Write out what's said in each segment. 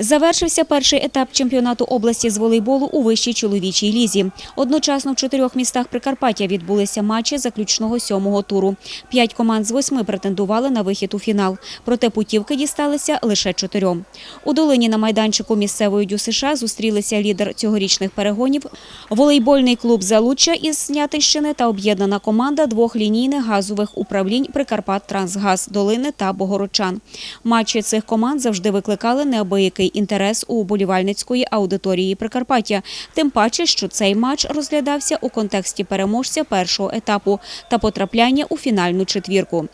Завершився перший етап чемпіонату області з волейболу у вищій чоловічій лізі. Одночасно в чотирьох містах Прикарпаття відбулися матчі заключного сьомого туру. П'ять команд з восьми претендували на вихід у фінал, проте путівки дісталися лише чотирьом. У долині на майданчику місцевої ДЮСШ зустрілися лідер цьогорічних перегонів, волейбольний клуб «Залуччя» із Снятинщини та об'єднана команда двох лінійних газових управлінь «Прикарпат Трансгаз» Долини та Богородчан. Матчі цих команд завжди викликали неабиякий інтерес у уболівальницької аудиторії Прикарпаття. Тим паче, що цей матч розглядався у контексті переможця першого етапу та потрапляння у фінальну четвірку.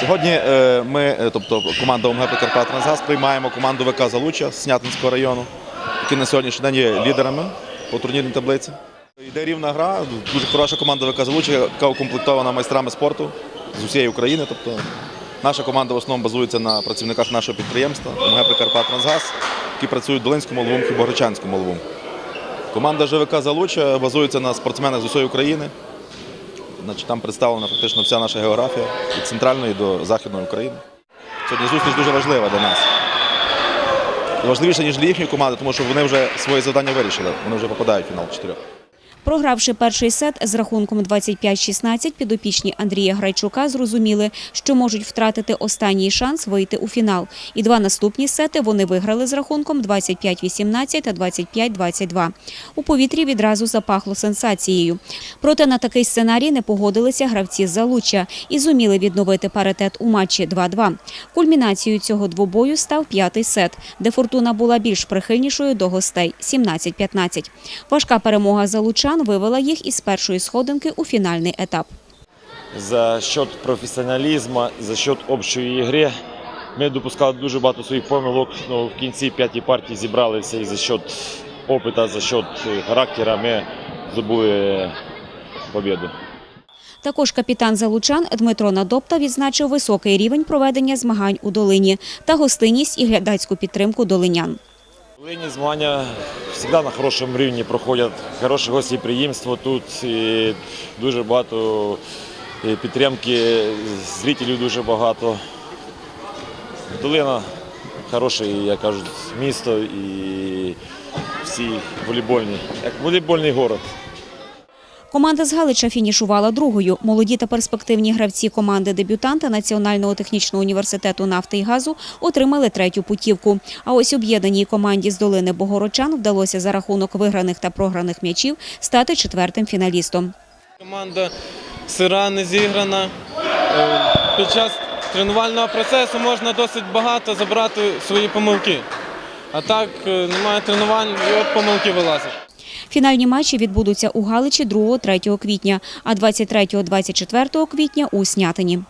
Сьогодні е, ми, е, тобто команда ОМГ Прикарпат Трансгаз, приймаємо команду ВК Залуча з Снятинського району, які на сьогоднішній день є лідерами по турнірній таблиці. Йде рівна гра, дуже хороша команда ВК Залуча, яка укомплектована майстрами спорту з усієї України. Тобто наша команда в основному базується на працівниках нашого підприємства ОМГ «Прикарпаттрансгаз», які працюють в Долинському ловому і Богородчанському ловому. Команда ЖВК Залуча базується на спортсменах з усієї України. Значить, там представлена фактично вся наша географія від центральної до західної України. Сьогодні зустріч дуже важлива для нас. Важливіше, ніж для їхньої команди, тому що вони вже своє завдання вирішили. Вони вже попадають в фінал чотирьох. Програвши перший сет з рахунком 25-16, підопічні Андрія Грайчука зрозуміли, що можуть втратити останній шанс вийти у фінал. І два наступні сети вони виграли з рахунком 25-18 та 25-22. У повітрі відразу запахло сенсацією. Проте на такий сценарій не погодилися гравці з Залуччя і зуміли відновити паритет у матчі 2-2. Кульмінацією цього двобою став п'ятий сет, де Фортуна була більш прихильнішою до гостей – 17-15. Важка перемога залучан вивела їх із першої сходинки у фінальний етап. за счет професіоналізму, за счет общої ігри. Ми допускали дуже багато своїх помилок, але в кінці п'ятій партії зібралися і за счет опиту, за счет характера ми здобули побіду. Також капітан залучан Дмитро Надопта відзначив високий рівень проведення змагань у долині та гостинність і глядацьку підтримку долинян. Волині змагання завжди на хорошому рівні проходять. Хороше гостєприємство тут. І дуже багато підтримки, зрителів дуже багато. Долина хороше, як кажуть, місто і всі волейбольні, як волейбольний город. Команда з Галича фінішувала другою. Молоді та перспективні гравці команди дебютанта Національного технічного університету нафти і газу отримали третю путівку. А ось об'єднаній команді з долини Богородчан вдалося за рахунок виграних та програних м'ячів стати четвертим фіналістом. Команда сира не зіграна. Е, Під час тренувального процесу можна досить багато забрати свої помилки. А так е, немає тренувань і от помилки вилазять. Фінальні матчі відбудуться у Галичі 2-3 квітня, а 23-24 квітня у Снятині.